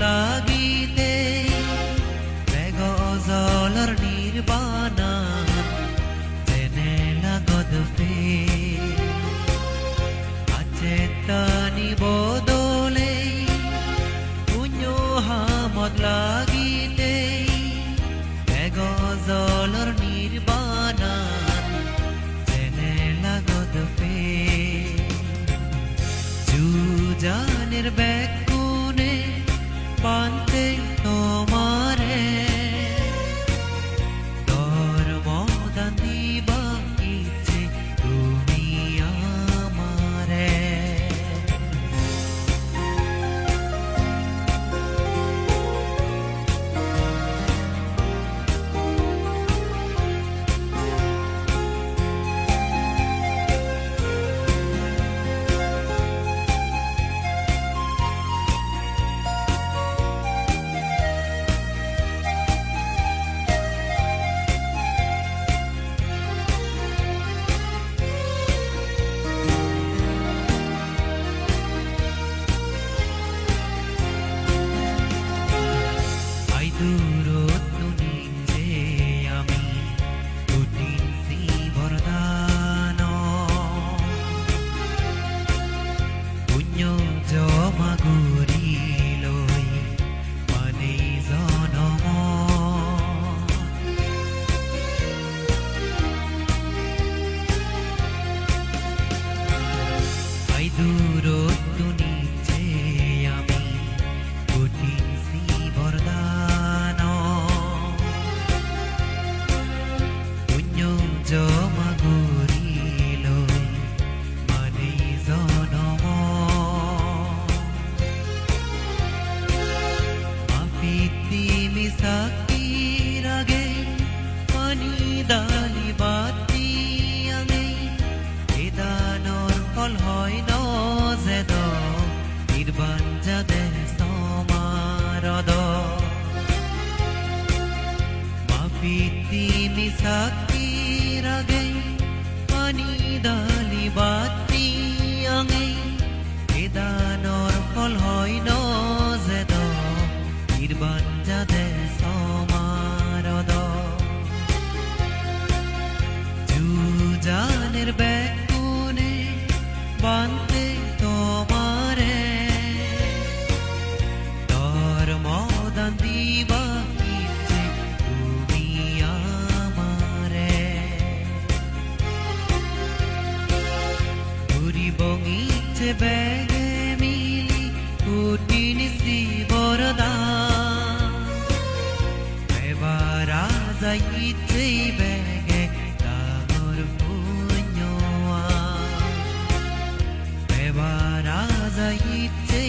লাগিতে বেগ জলৰ নিৰ্বাণা তেনে লাগত ফে আচেতানি এদানৰ ফল হয় ন জেদ নিৰ্বাণ যাদে সমাৰদ মাপিতি মিসাকি রাগে পানি দালি বাতি আঙে। এদানৰ ফল হয় ন জেদ নিৰ্বাণ যাদে সমাৰদ এবং ইচ্ছে ব্যাগে মিলি কঠিন বরদা। এবার আজাই ইচ্ছে ব্যাগে তাহর পুণ্যা এবার আজাই ইচ্ছে